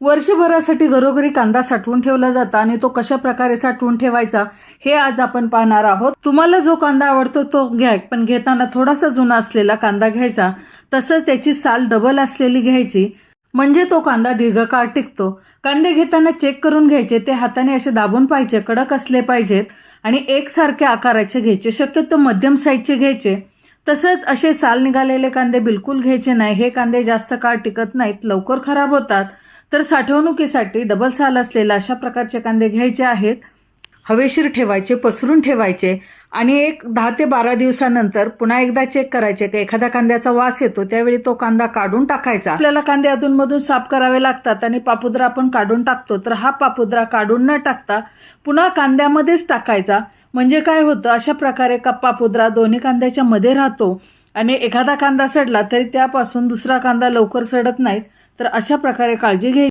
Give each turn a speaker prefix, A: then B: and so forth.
A: वर्षभरासाठी घरोघरी कांदा साठवून ठेवला जातो आणि तो कशा प्रकारे साठवून ठेवायचा हे आज आपण पाहणार आहोत. तुम्हाला जो कांदा आवडतो तो घ्या पण घेताना थोडासा जुना असलेला कांदा घ्यायचा. तसंच त्याची साल डबल असलेली घ्यायची. म्हणजे तो कांदा दीर्घकाळ टिकतो. कांदे घेताना चेक करून घ्यायचे ते हाताने असे दाबून पाहिजे कडक असले पाहिजेत. आणि एकसारख्या आकाराचे घ्यायचे शक्यतो मध्यम साईजचे घ्यायचे. तसंच असे साल निघालेले कांदे बिलकुल घ्यायचे नाही. हे कांदे जास्त काळ टिकत नाहीत लवकर खराब होतात. तर साठवणुकीसाठी डबल साल असलेला अशा प्रकारचे कांदे घ्यायचे आहेत. हवेशीर ठेवायचे पसरून ठेवायचे. आणि एक दहा ते बारा दिवसानंतर पुन्हा एकदा चेक करायचे की एखाद्या कांद्याचा वास येतो त्यावेळी तो कांदा काढून टाकायचा. आपल्याला कांदे अधूनमधून साफ करावे लागतात आणि पापुद्रा आपण काढून टाकतो तर हा पापुद्रा काढून न टाकता पुन्हा कांद्यामध्येच टाकायचा. म्हणजे काय होतं अशा प्रकारे कप्पा पुद्रा दोन्ही कांद्याच्या मध्ये राहतो आणि एखादा कांदा सडला तरी त्यापासून दुसरा कांदा लवकर सडत नाहीत तर अशा प्रकारे काळजी घ्यायची.